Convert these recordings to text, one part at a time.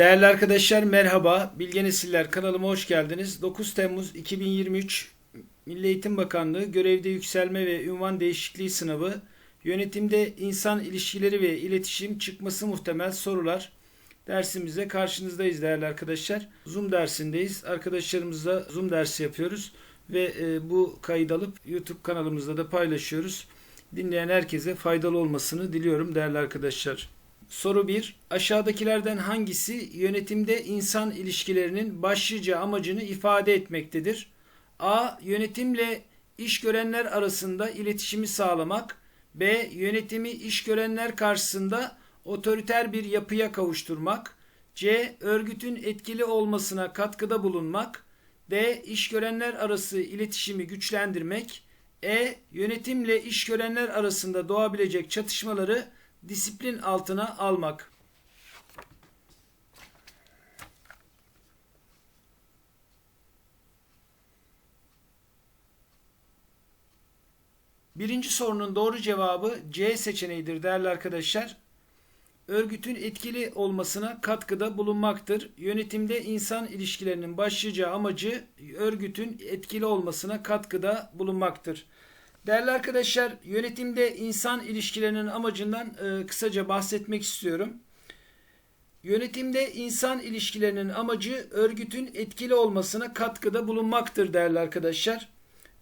Değerli arkadaşlar merhaba. Bilge Nesiller kanalıma hoş geldiniz. 9 Temmuz 2023 Milli Eğitim Bakanlığı Görevde Yükselme ve Ünvan Değişikliği Sınavı Yönetimde İnsan İlişkileri ve İletişim Çıkması Muhtemel Sorular dersimize karşınızdayız değerli arkadaşlar. Zoom dersindeyiz. Arkadaşlarımızla Zoom dersi yapıyoruz ve e, bu kaydı alıp YouTube kanalımızda da paylaşıyoruz. Dinleyen herkese faydalı olmasını diliyorum değerli arkadaşlar. Soru 1. Aşağıdakilerden hangisi yönetimde insan ilişkilerinin başlıca amacını ifade etmektedir? A. Yönetimle iş görenler arasında iletişimi sağlamak. B. Yönetimi iş görenler karşısında otoriter bir yapıya kavuşturmak. C. Örgütün etkili olmasına katkıda bulunmak. D. İş görenler arası iletişimi güçlendirmek. E. Yönetimle iş görenler arasında doğabilecek çatışmaları disiplin altına almak. Birinci sorunun doğru cevabı C seçeneğidir değerli arkadaşlar. Örgütün etkili olmasına katkıda bulunmaktır. Yönetimde insan ilişkilerinin başlıca amacı örgütün etkili olmasına katkıda bulunmaktır. Değerli arkadaşlar, yönetimde insan ilişkilerinin amacından e, kısaca bahsetmek istiyorum. Yönetimde insan ilişkilerinin amacı örgütün etkili olmasına katkıda bulunmaktır değerli arkadaşlar.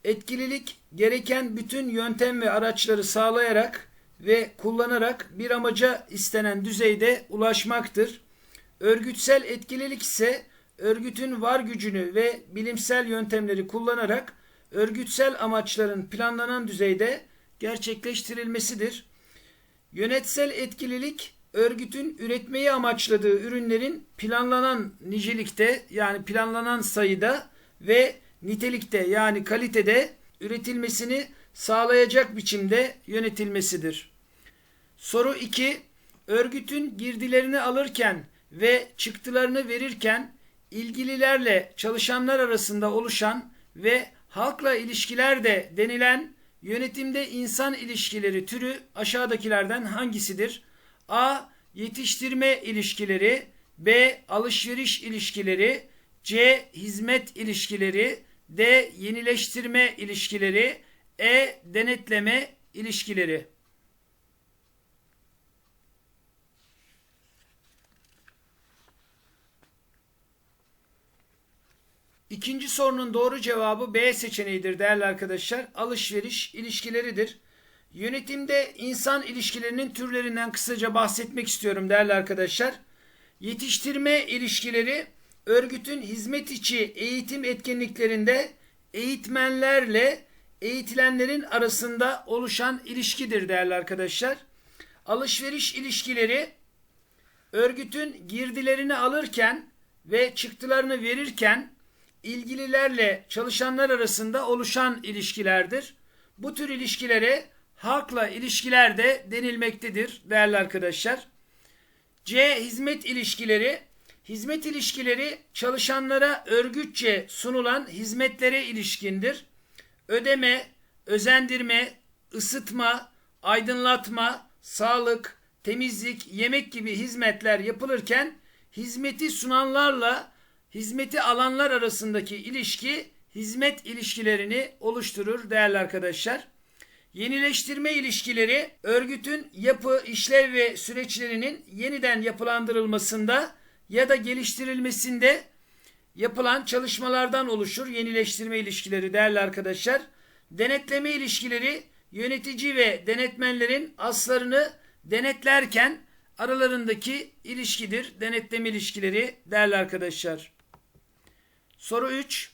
Etkililik gereken bütün yöntem ve araçları sağlayarak ve kullanarak bir amaca istenen düzeyde ulaşmaktır. Örgütsel etkililik ise örgütün var gücünü ve bilimsel yöntemleri kullanarak örgütsel amaçların planlanan düzeyde gerçekleştirilmesidir. Yönetsel etkililik örgütün üretmeyi amaçladığı ürünlerin planlanan nicelikte yani planlanan sayıda ve nitelikte yani kalitede üretilmesini sağlayacak biçimde yönetilmesidir. Soru 2. Örgütün girdilerini alırken ve çıktılarını verirken ilgililerle çalışanlar arasında oluşan ve halkla ilişkilerde denilen yönetimde insan ilişkileri türü aşağıdakilerden hangisidir? A. Yetiştirme ilişkileri B. Alışveriş ilişkileri C. Hizmet ilişkileri D. Yenileştirme ilişkileri E. Denetleme ilişkileri İkinci sorunun doğru cevabı B seçeneğidir değerli arkadaşlar. Alışveriş ilişkileridir. Yönetimde insan ilişkilerinin türlerinden kısaca bahsetmek istiyorum değerli arkadaşlar. Yetiştirme ilişkileri örgütün hizmet içi eğitim etkinliklerinde eğitmenlerle eğitilenlerin arasında oluşan ilişkidir değerli arkadaşlar. Alışveriş ilişkileri örgütün girdilerini alırken ve çıktılarını verirken ilgililerle çalışanlar arasında oluşan ilişkilerdir. Bu tür ilişkilere halkla ilişkiler de denilmektedir değerli arkadaşlar. C. Hizmet ilişkileri. Hizmet ilişkileri çalışanlara örgütçe sunulan hizmetlere ilişkindir. Ödeme, özendirme, ısıtma, aydınlatma, sağlık, temizlik, yemek gibi hizmetler yapılırken hizmeti sunanlarla hizmeti alanlar arasındaki ilişki hizmet ilişkilerini oluşturur değerli arkadaşlar. Yenileştirme ilişkileri örgütün yapı, işlev ve süreçlerinin yeniden yapılandırılmasında ya da geliştirilmesinde yapılan çalışmalardan oluşur yenileştirme ilişkileri değerli arkadaşlar. Denetleme ilişkileri yönetici ve denetmenlerin aslarını denetlerken aralarındaki ilişkidir. Denetleme ilişkileri değerli arkadaşlar. Soru 3.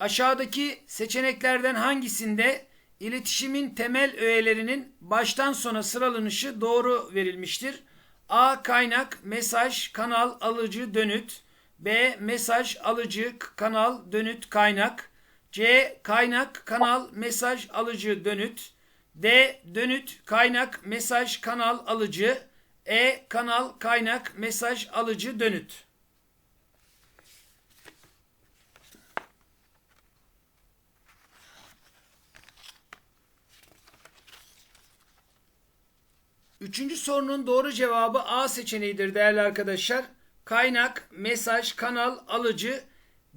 Aşağıdaki seçeneklerden hangisinde iletişimin temel öğelerinin baştan sona sıralanışı doğru verilmiştir? A. Kaynak, mesaj, kanal, alıcı, dönüt. B. Mesaj, alıcı, kanal, dönüt, kaynak. C. Kaynak, kanal, mesaj, alıcı, dönüt. D. Dönüt, kaynak, mesaj, kanal, alıcı. E. Kanal, kaynak, mesaj, alıcı, dönüt. Üçüncü sorunun doğru cevabı A seçeneğidir değerli arkadaşlar. kaynak, mesaj, kanal, alıcı,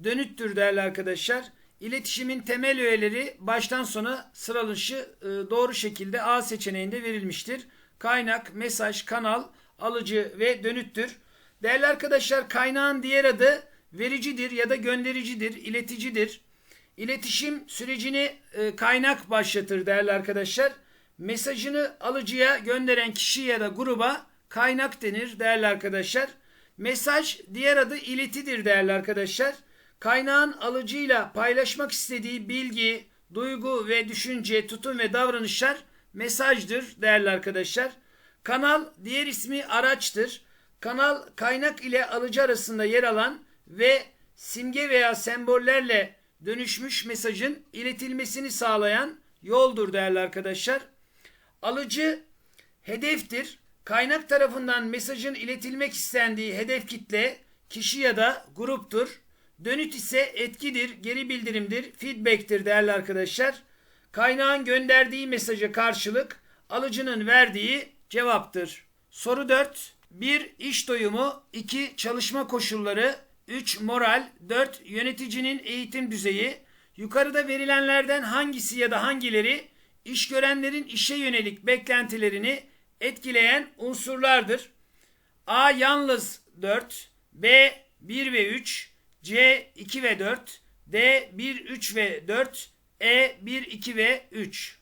dönüttür değerli arkadaşlar. İletişimin temel öğeleri baştan sona sıralışı e, doğru şekilde A seçeneğinde verilmiştir. Kaynak, mesaj, kanal, alıcı ve dönüttür. Değerli arkadaşlar kaynağın diğer adı vericidir ya da göndericidir, ileticidir. İletişim sürecini e, kaynak başlatır değerli arkadaşlar. Mesajını alıcıya gönderen kişi ya da gruba kaynak denir değerli arkadaşlar. Mesaj diğer adı iletidir değerli arkadaşlar. Kaynağın alıcıyla paylaşmak istediği bilgi, duygu ve düşünce, tutum ve davranışlar mesajdır değerli arkadaşlar. Kanal diğer ismi araçtır. Kanal kaynak ile alıcı arasında yer alan ve simge veya sembollerle dönüşmüş mesajın iletilmesini sağlayan yoldur değerli arkadaşlar. Alıcı hedeftir. Kaynak tarafından mesajın iletilmek istendiği hedef kitle kişi ya da gruptur. Dönüt ise etkidir, geri bildirimdir, feedback'tir değerli arkadaşlar. Kaynağın gönderdiği mesaja karşılık alıcının verdiği cevaptır. Soru 4. 1. İş doyumu 2. Çalışma koşulları 3. Moral 4. Yöneticinin eğitim düzeyi Yukarıda verilenlerden hangisi ya da hangileri iş görenlerin işe yönelik beklentilerini etkileyen unsurlardır? A. Yalnız 4 B. 1 ve 3 C. 2 ve 4 D. 1, 3 ve 4 E. 1, 2 ve 3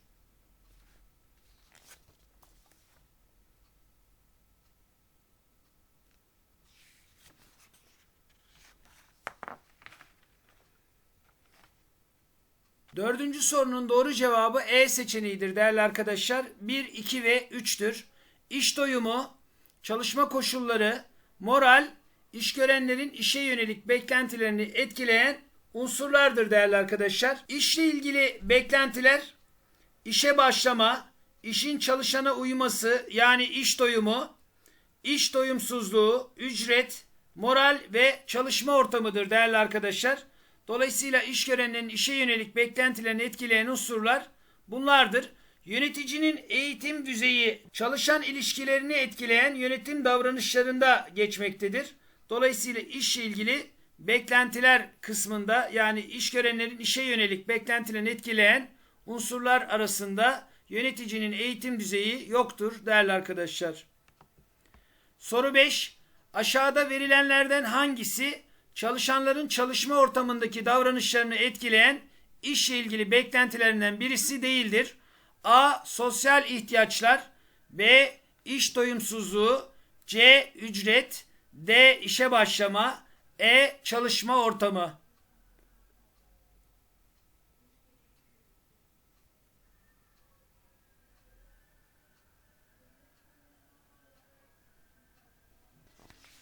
Dördüncü sorunun doğru cevabı E seçeneğidir değerli arkadaşlar. 1, 2 ve 3'tür. İş doyumu, çalışma koşulları, moral, iş görenlerin işe yönelik beklentilerini etkileyen unsurlardır değerli arkadaşlar. İşle ilgili beklentiler, işe başlama, işin çalışana uyması yani iş doyumu, iş doyumsuzluğu, ücret, moral ve çalışma ortamıdır değerli arkadaşlar. Dolayısıyla iş görenlerin işe yönelik beklentilerini etkileyen unsurlar bunlardır. Yöneticinin eğitim düzeyi çalışan ilişkilerini etkileyen yönetim davranışlarında geçmektedir. Dolayısıyla işle ilgili beklentiler kısmında yani iş görenlerin işe yönelik beklentilerini etkileyen unsurlar arasında yöneticinin eğitim düzeyi yoktur değerli arkadaşlar. Soru 5. Aşağıda verilenlerden hangisi çalışanların çalışma ortamındaki davranışlarını etkileyen işle ilgili beklentilerinden birisi değildir. A. Sosyal ihtiyaçlar B. iş doyumsuzluğu C. Ücret D. işe başlama E. Çalışma ortamı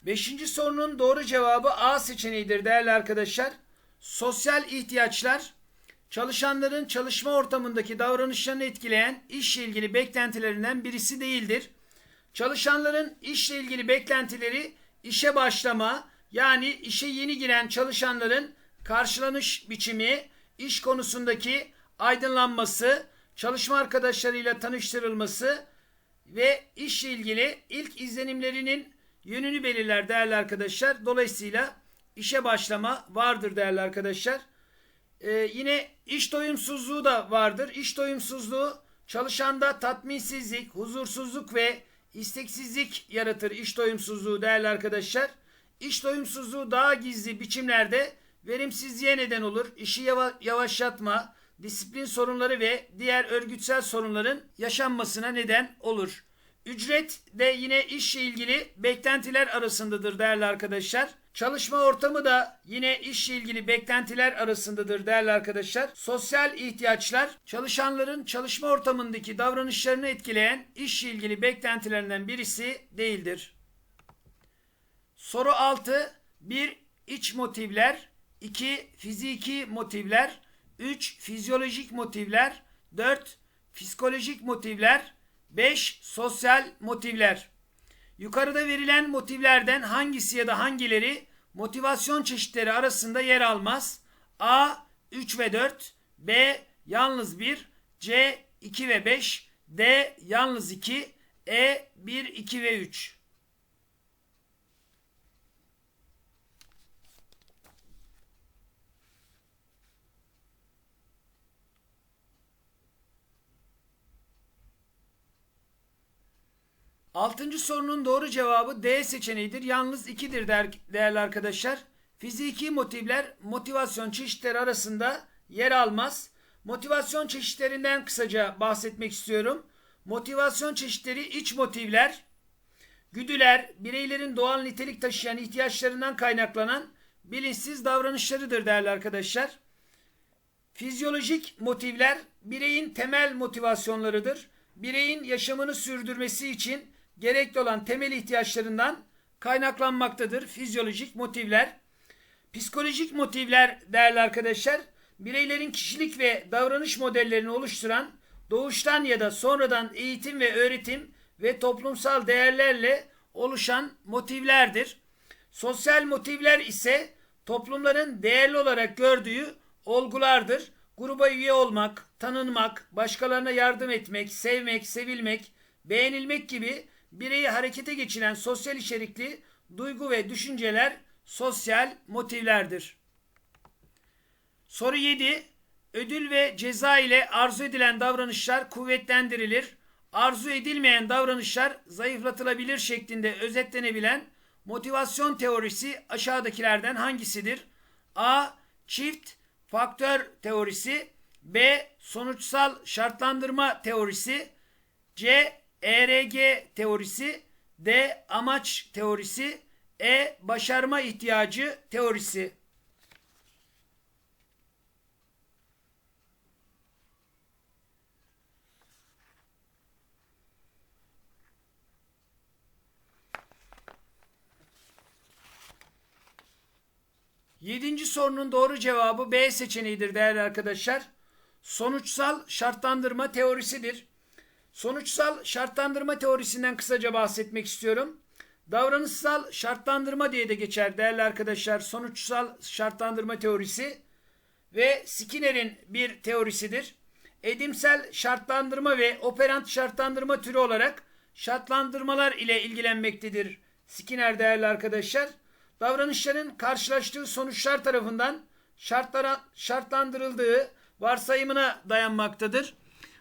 Beşinci sorunun doğru cevabı A seçeneğidir değerli arkadaşlar. Sosyal ihtiyaçlar çalışanların çalışma ortamındaki davranışlarını etkileyen işle ilgili beklentilerinden birisi değildir. Çalışanların işle ilgili beklentileri işe başlama yani işe yeni giren çalışanların karşılanış biçimi, iş konusundaki aydınlanması, çalışma arkadaşlarıyla tanıştırılması ve işle ilgili ilk izlenimlerinin yönünü belirler değerli arkadaşlar. Dolayısıyla işe başlama vardır değerli arkadaşlar. Ee, yine iş doyumsuzluğu da vardır. İş doyumsuzluğu çalışanda tatminsizlik, huzursuzluk ve isteksizlik yaratır iş doyumsuzluğu değerli arkadaşlar. İş doyumsuzluğu daha gizli biçimlerde verimsizliğe neden olur. İşi yavaşlatma, disiplin sorunları ve diğer örgütsel sorunların yaşanmasına neden olur. Ücret de yine işle ilgili beklentiler arasındadır değerli arkadaşlar. Çalışma ortamı da yine işle ilgili beklentiler arasındadır değerli arkadaşlar. Sosyal ihtiyaçlar çalışanların çalışma ortamındaki davranışlarını etkileyen işle ilgili beklentilerinden birisi değildir. Soru 6. 1. İç motivler 2. Fiziki motivler 3. Fizyolojik motivler 4. Psikolojik motivler 5. Sosyal motivler. Yukarıda verilen motivlerden hangisi ya da hangileri motivasyon çeşitleri arasında yer almaz? A. 3 ve 4 B. Yalnız 1 C. 2 ve 5 D. Yalnız 2 E. 1, 2 ve 3 Altıncı sorunun doğru cevabı D seçeneğidir. Yalnız ikidir der, değerli arkadaşlar. Fiziki motivler motivasyon çeşitleri arasında yer almaz. Motivasyon çeşitlerinden kısaca bahsetmek istiyorum. Motivasyon çeşitleri iç motivler, güdüler, bireylerin doğal nitelik taşıyan ihtiyaçlarından kaynaklanan bilinçsiz davranışlarıdır değerli arkadaşlar. Fizyolojik motivler bireyin temel motivasyonlarıdır. Bireyin yaşamını sürdürmesi için gerekli olan temel ihtiyaçlarından kaynaklanmaktadır fizyolojik motivler. Psikolojik motivler değerli arkadaşlar, bireylerin kişilik ve davranış modellerini oluşturan doğuştan ya da sonradan eğitim ve öğretim ve toplumsal değerlerle oluşan motivlerdir. Sosyal motivler ise toplumların değerli olarak gördüğü olgulardır. Gruba üye olmak, tanınmak, başkalarına yardım etmek, sevmek, sevilmek, beğenilmek gibi bireyi harekete geçiren sosyal içerikli duygu ve düşünceler sosyal motivlerdir. Soru 7. Ödül ve ceza ile arzu edilen davranışlar kuvvetlendirilir. Arzu edilmeyen davranışlar zayıflatılabilir şeklinde özetlenebilen motivasyon teorisi aşağıdakilerden hangisidir? A. Çift faktör teorisi B. Sonuçsal şartlandırma teorisi C. ERG teorisi D. Amaç teorisi E. Başarma ihtiyacı teorisi Yedinci sorunun doğru cevabı B seçeneğidir değerli arkadaşlar. Sonuçsal şartlandırma teorisidir. Sonuçsal şartlandırma teorisinden kısaca bahsetmek istiyorum. Davranışsal şartlandırma diye de geçer değerli arkadaşlar. Sonuçsal şartlandırma teorisi ve Skinner'in bir teorisidir. Edimsel şartlandırma ve operant şartlandırma türü olarak şartlandırmalar ile ilgilenmektedir. Skinner değerli arkadaşlar davranışların karşılaştığı sonuçlar tarafından şartlara, şartlandırıldığı varsayımına dayanmaktadır.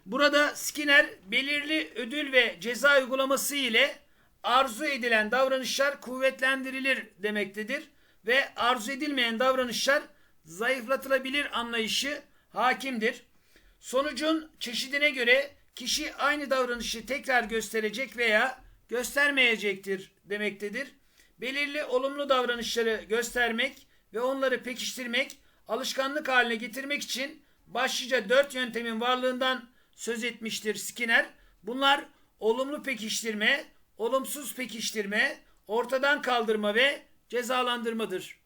Burada Skinner belirli ödül ve ceza uygulaması ile arzu edilen davranışlar kuvvetlendirilir demektedir ve arzu edilmeyen davranışlar zayıflatılabilir anlayışı hakimdir. Sonucun çeşidine göre kişi aynı davranışı tekrar gösterecek veya göstermeyecektir demektedir belirli olumlu davranışları göstermek ve onları pekiştirmek, alışkanlık haline getirmek için başlıca dört yöntemin varlığından söz etmiştir Skinner. Bunlar olumlu pekiştirme, olumsuz pekiştirme, ortadan kaldırma ve cezalandırmadır.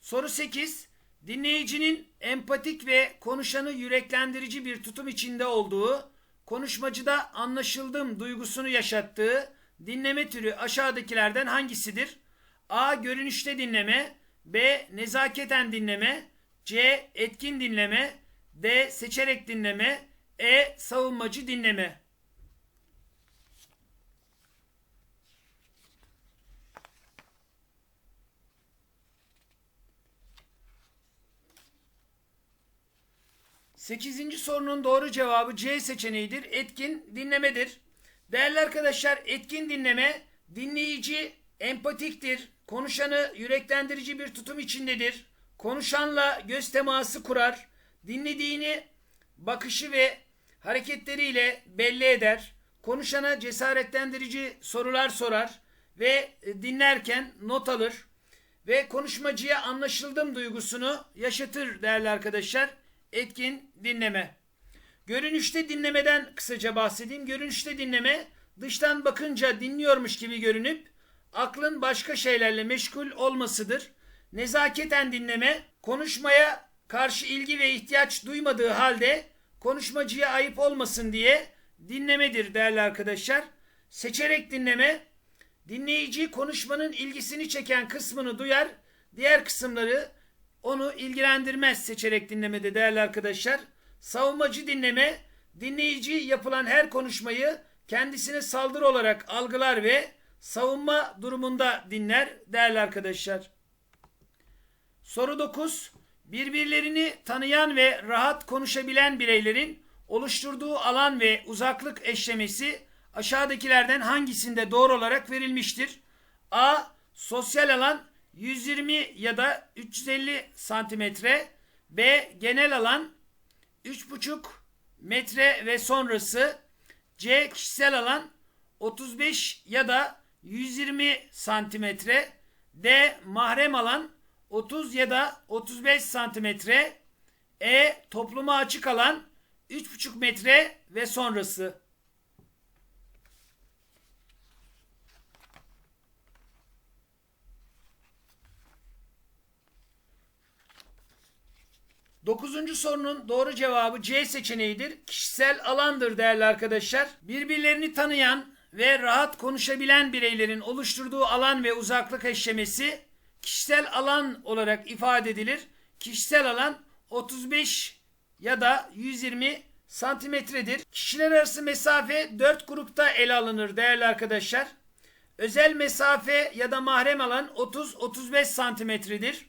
Soru 8. Dinleyicinin empatik ve konuşanı yüreklendirici bir tutum içinde olduğu, konuşmacıda anlaşıldım duygusunu yaşattığı, dinleme türü aşağıdakilerden hangisidir? A. Görünüşte dinleme B. Nezaketen dinleme C. Etkin dinleme D. Seçerek dinleme E. Savunmacı dinleme Sekizinci sorunun doğru cevabı C seçeneğidir. Etkin dinlemedir. Değerli arkadaşlar etkin dinleme dinleyici empatiktir. Konuşanı yüreklendirici bir tutum içindedir. Konuşanla göz teması kurar. Dinlediğini bakışı ve hareketleriyle belli eder. Konuşana cesaretlendirici sorular sorar ve dinlerken not alır ve konuşmacıya anlaşıldım duygusunu yaşatır değerli arkadaşlar. Etkin dinleme. Görünüşte dinlemeden kısaca bahsedeyim. Görünüşte dinleme dıştan bakınca dinliyormuş gibi görünüp aklın başka şeylerle meşgul olmasıdır. Nezaketen dinleme konuşmaya karşı ilgi ve ihtiyaç duymadığı halde konuşmacıya ayıp olmasın diye dinlemedir değerli arkadaşlar. Seçerek dinleme dinleyici konuşmanın ilgisini çeken kısmını duyar, diğer kısımları onu ilgilendirmez seçerek dinlemede değerli arkadaşlar. Savunmacı dinleme, dinleyici yapılan her konuşmayı kendisine saldırı olarak algılar ve savunma durumunda dinler değerli arkadaşlar. Soru 9. Birbirlerini tanıyan ve rahat konuşabilen bireylerin oluşturduğu alan ve uzaklık eşlemesi aşağıdakilerden hangisinde doğru olarak verilmiştir? A. Sosyal alan 120 ya da 350 santimetre. B. Genel alan 3,5 metre ve sonrası. C. Kişisel alan 35 ya da 120 santimetre. D. Mahrem alan 30 ya da 35 santimetre. E. Topluma açık alan 3,5 metre ve sonrası. Dokuzuncu sorunun doğru cevabı C seçeneğidir. Kişisel alandır değerli arkadaşlar. Birbirlerini tanıyan ve rahat konuşabilen bireylerin oluşturduğu alan ve uzaklık eşlemesi kişisel alan olarak ifade edilir. Kişisel alan 35 ya da 120 santimetredir. Kişiler arası mesafe 4 grupta ele alınır değerli arkadaşlar. Özel mesafe ya da mahrem alan 30-35 santimetredir.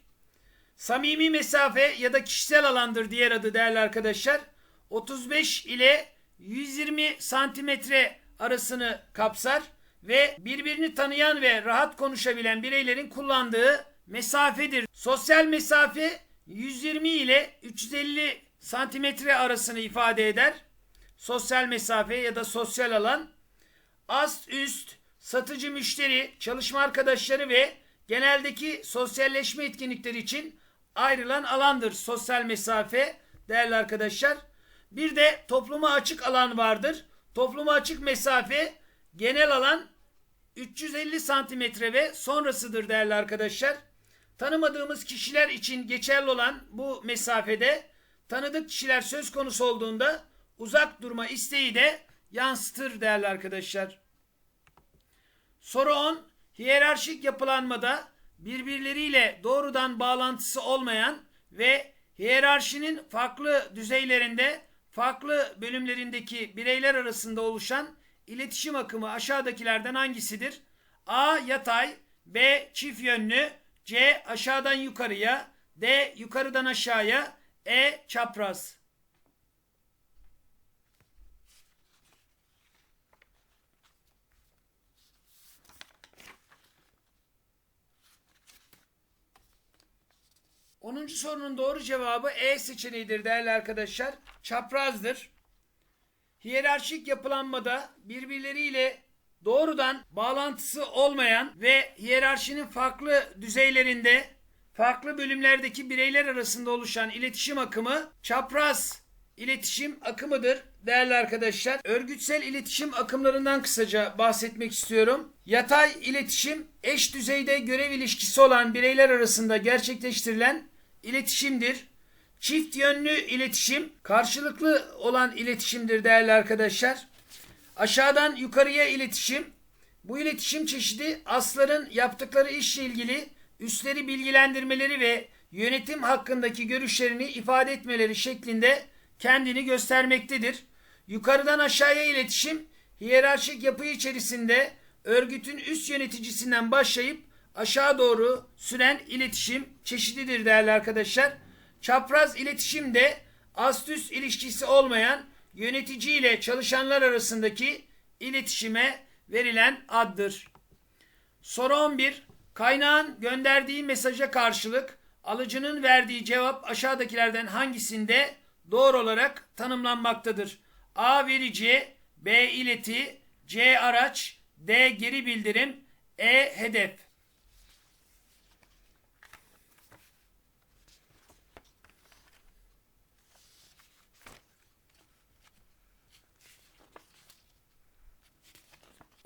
Samimi mesafe ya da kişisel alandır diğer adı değerli arkadaşlar. 35 ile 120 santimetre arasını kapsar ve birbirini tanıyan ve rahat konuşabilen bireylerin kullandığı mesafedir. Sosyal mesafe 120 ile 350 santimetre arasını ifade eder. Sosyal mesafe ya da sosyal alan. Ast üst, satıcı müşteri, çalışma arkadaşları ve geneldeki sosyalleşme etkinlikleri için ayrılan alandır sosyal mesafe değerli arkadaşlar. Bir de topluma açık alan vardır. Topluma açık mesafe genel alan 350 santimetre ve sonrasıdır değerli arkadaşlar. Tanımadığımız kişiler için geçerli olan bu mesafede tanıdık kişiler söz konusu olduğunda uzak durma isteği de yansıtır değerli arkadaşlar. Soru 10. Hiyerarşik yapılanmada birbirleriyle doğrudan bağlantısı olmayan ve hiyerarşinin farklı düzeylerinde, farklı bölümlerindeki bireyler arasında oluşan iletişim akımı aşağıdakilerden hangisidir? A. Yatay B. Çift yönlü C. Aşağıdan yukarıya D. Yukarıdan aşağıya E. Çapraz 10. sorunun doğru cevabı E seçeneğidir değerli arkadaşlar. Çaprazdır. Hiyerarşik yapılanmada birbirleriyle doğrudan bağlantısı olmayan ve hiyerarşinin farklı düzeylerinde farklı bölümlerdeki bireyler arasında oluşan iletişim akımı çapraz iletişim akımıdır değerli arkadaşlar. Örgütsel iletişim akımlarından kısaca bahsetmek istiyorum. Yatay iletişim eş düzeyde görev ilişkisi olan bireyler arasında gerçekleştirilen iletişimdir. Çift yönlü iletişim karşılıklı olan iletişimdir değerli arkadaşlar. Aşağıdan yukarıya iletişim. Bu iletişim çeşidi asların yaptıkları işle ilgili üstleri bilgilendirmeleri ve yönetim hakkındaki görüşlerini ifade etmeleri şeklinde kendini göstermektedir. Yukarıdan aşağıya iletişim hiyerarşik yapı içerisinde örgütün üst yöneticisinden başlayıp aşağı doğru süren iletişim çeşididir değerli arkadaşlar. Çapraz iletişim de ast üst ilişkisi olmayan yönetici ile çalışanlar arasındaki iletişime verilen addır. Soru 11. Kaynağın gönderdiği mesaja karşılık alıcının verdiği cevap aşağıdakilerden hangisinde doğru olarak tanımlanmaktadır? A. Verici B. ileti C. Araç D. Geri bildirim E. Hedef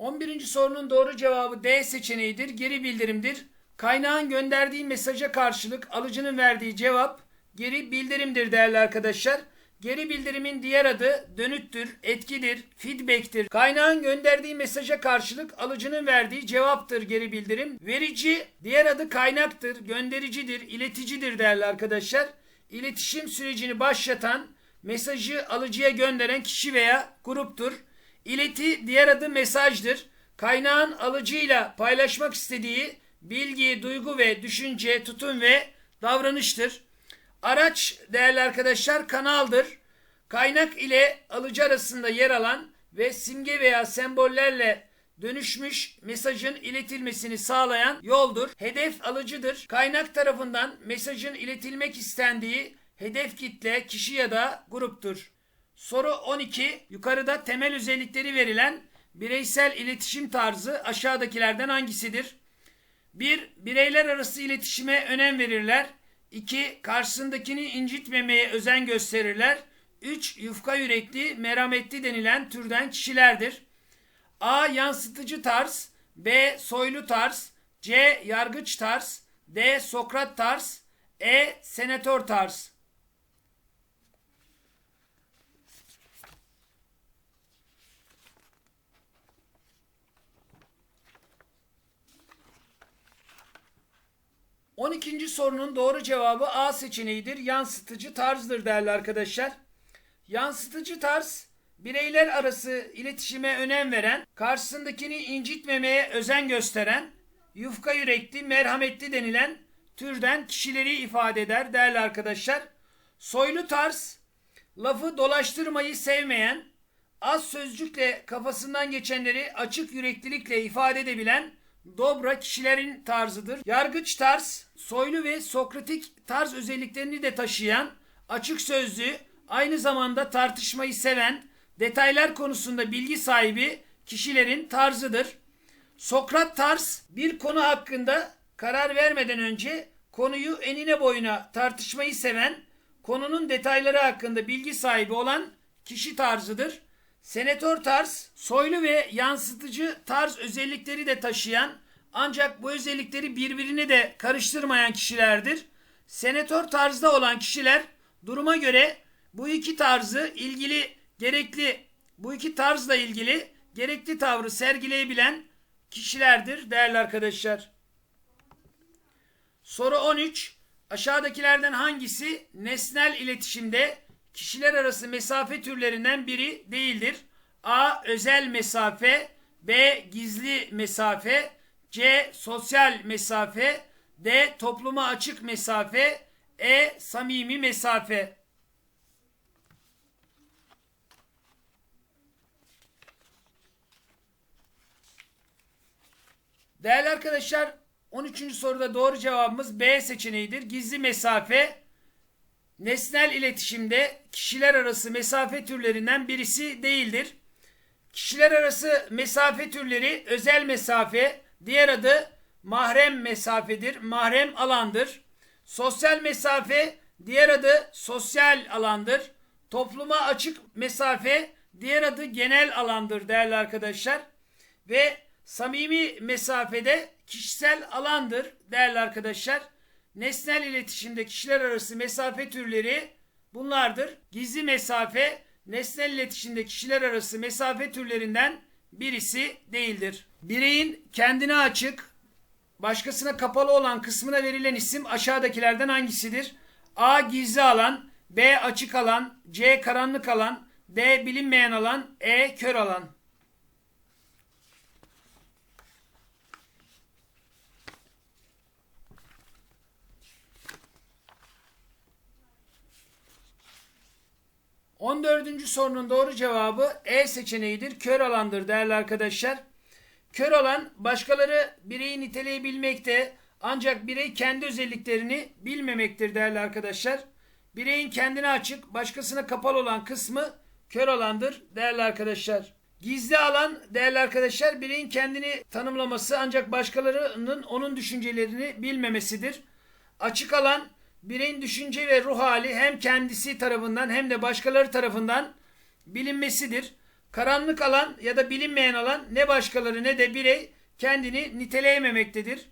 11. sorunun doğru cevabı D seçeneğidir. Geri bildirimdir. Kaynağın gönderdiği mesaja karşılık alıcının verdiği cevap geri bildirimdir değerli arkadaşlar. Geri bildirimin diğer adı dönüttür, etkidir, feedback'tir. Kaynağın gönderdiği mesaja karşılık alıcının verdiği cevaptır geri bildirim. Verici diğer adı kaynaktır, göndericidir, ileticidir değerli arkadaşlar. İletişim sürecini başlatan, mesajı alıcıya gönderen kişi veya gruptur. İleti diğer adı mesajdır. Kaynağın alıcıyla paylaşmak istediği bilgi, duygu ve düşünce, tutum ve davranıştır. Araç değerli arkadaşlar kanaldır. Kaynak ile alıcı arasında yer alan ve simge veya sembollerle dönüşmüş mesajın iletilmesini sağlayan yoldur. Hedef alıcıdır. Kaynak tarafından mesajın iletilmek istendiği hedef kitle, kişi ya da gruptur. Soru 12. Yukarıda temel özellikleri verilen bireysel iletişim tarzı aşağıdakilerden hangisidir? 1. Bireyler arası iletişime önem verirler. 2. Karşısındakini incitmemeye özen gösterirler. 3. Yufka yürekli, merhametli denilen türden kişilerdir. A. Yansıtıcı tarz B. Soylu tarz C. Yargıç tarz D. Sokrat tarz E. Senatör tarz 12. sorunun doğru cevabı A seçeneğidir. Yansıtıcı tarzdır değerli arkadaşlar. Yansıtıcı tarz bireyler arası iletişime önem veren, karşısındakini incitmemeye özen gösteren, yufka yürekli, merhametli denilen türden kişileri ifade eder değerli arkadaşlar. Soylu tarz lafı dolaştırmayı sevmeyen, az sözcükle kafasından geçenleri açık yüreklilikle ifade edebilen dobra kişilerin tarzıdır. Yargıç tarz, soylu ve sokratik tarz özelliklerini de taşıyan, açık sözlü, aynı zamanda tartışmayı seven, detaylar konusunda bilgi sahibi kişilerin tarzıdır. Sokrat tarz bir konu hakkında karar vermeden önce konuyu enine boyuna tartışmayı seven, konunun detayları hakkında bilgi sahibi olan kişi tarzıdır. Senatör tarz, soylu ve yansıtıcı tarz özellikleri de taşıyan ancak bu özellikleri birbirine de karıştırmayan kişilerdir. Senatör tarzda olan kişiler duruma göre bu iki tarzı ilgili gerekli bu iki tarzla ilgili gerekli tavrı sergileyebilen kişilerdir değerli arkadaşlar. Soru 13. Aşağıdakilerden hangisi nesnel iletişimde kişiler arası mesafe türlerinden biri değildir? A. Özel mesafe B. Gizli mesafe C. Sosyal mesafe D. Topluma açık mesafe E. Samimi mesafe Değerli arkadaşlar 13. soruda doğru cevabımız B seçeneğidir. Gizli mesafe nesnel iletişimde kişiler arası mesafe türlerinden birisi değildir. Kişiler arası mesafe türleri özel mesafe, diğer adı mahrem mesafedir, mahrem alandır. Sosyal mesafe, diğer adı sosyal alandır. Topluma açık mesafe, diğer adı genel alandır değerli arkadaşlar. Ve samimi mesafede kişisel alandır değerli arkadaşlar. Nesnel iletişimde kişiler arası mesafe türleri bunlardır. Gizli mesafe, nesnel iletişimde kişiler arası mesafe türlerinden birisi değildir. Bireyin kendine açık, başkasına kapalı olan kısmına verilen isim aşağıdakilerden hangisidir? A. Gizli alan, B. Açık alan, C. Karanlık alan, D. Bilinmeyen alan, E. Kör alan. 14. sorunun doğru cevabı E seçeneğidir. Kör alandır değerli arkadaşlar. Kör alan başkaları bireyi niteleyebilmekte ancak birey kendi özelliklerini bilmemektir değerli arkadaşlar. Bireyin kendine açık, başkasına kapalı olan kısmı kör alandır değerli arkadaşlar. Gizli alan değerli arkadaşlar bireyin kendini tanımlaması ancak başkalarının onun düşüncelerini bilmemesidir. Açık alan bireyin düşünce ve ruh hali hem kendisi tarafından hem de başkaları tarafından bilinmesidir. Karanlık alan ya da bilinmeyen alan ne başkaları ne de birey kendini niteleyememektedir.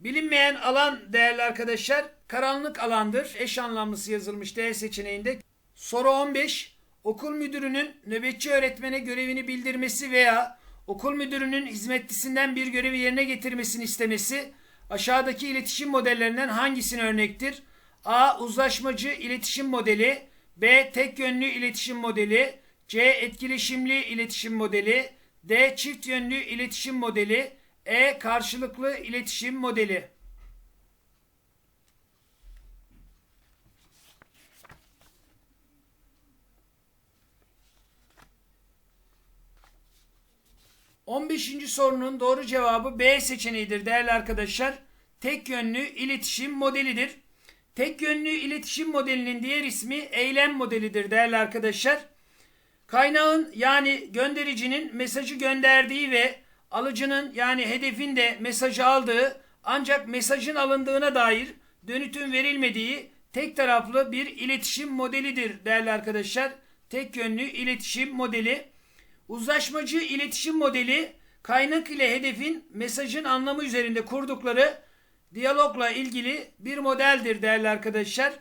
Bilinmeyen alan değerli arkadaşlar karanlık alandır. Eş anlamlısı yazılmış D seçeneğinde. Soru 15. Okul müdürünün nöbetçi öğretmene görevini bildirmesi veya okul müdürünün hizmetlisinden bir görevi yerine getirmesini istemesi aşağıdaki iletişim modellerinden hangisine örnektir? A. Uzlaşmacı iletişim modeli B. Tek yönlü iletişim modeli C. Etkileşimli iletişim modeli D. Çift yönlü iletişim modeli E. Karşılıklı iletişim modeli 15. sorunun doğru cevabı B seçeneğidir değerli arkadaşlar. Tek yönlü iletişim modelidir. Tek yönlü iletişim modelinin diğer ismi eylem modelidir değerli arkadaşlar. Kaynağın yani göndericinin mesajı gönderdiği ve alıcının yani hedefin de mesajı aldığı ancak mesajın alındığına dair dönütün verilmediği tek taraflı bir iletişim modelidir değerli arkadaşlar. Tek yönlü iletişim modeli. Uzlaşmacı iletişim modeli kaynak ile hedefin mesajın anlamı üzerinde kurdukları diyalogla ilgili bir modeldir değerli arkadaşlar.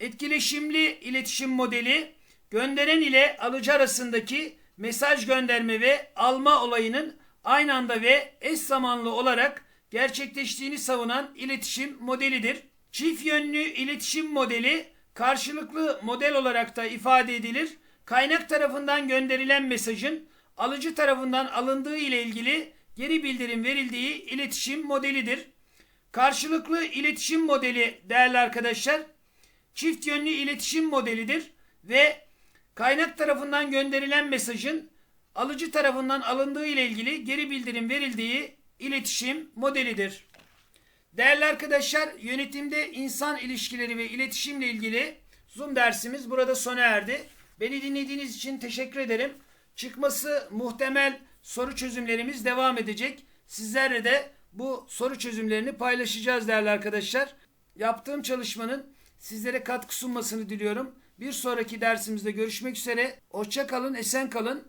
Etkileşimli iletişim modeli gönderen ile alıcı arasındaki mesaj gönderme ve alma olayının aynı anda ve eş zamanlı olarak gerçekleştiğini savunan iletişim modelidir. Çift yönlü iletişim modeli karşılıklı model olarak da ifade edilir. Kaynak tarafından gönderilen mesajın alıcı tarafından alındığı ile ilgili geri bildirim verildiği iletişim modelidir. Karşılıklı iletişim modeli değerli arkadaşlar çift yönlü iletişim modelidir ve kaynak tarafından gönderilen mesajın alıcı tarafından alındığı ile ilgili geri bildirim verildiği iletişim modelidir. Değerli arkadaşlar, yönetimde insan ilişkileri ve iletişimle ilgili Zoom dersimiz burada sona erdi. Beni dinlediğiniz için teşekkür ederim. Çıkması muhtemel soru çözümlerimiz devam edecek. Sizlerle de bu soru çözümlerini paylaşacağız değerli arkadaşlar. Yaptığım çalışmanın sizlere katkı sunmasını diliyorum. Bir sonraki dersimizde görüşmek üzere. Hoşça kalın, esen kalın.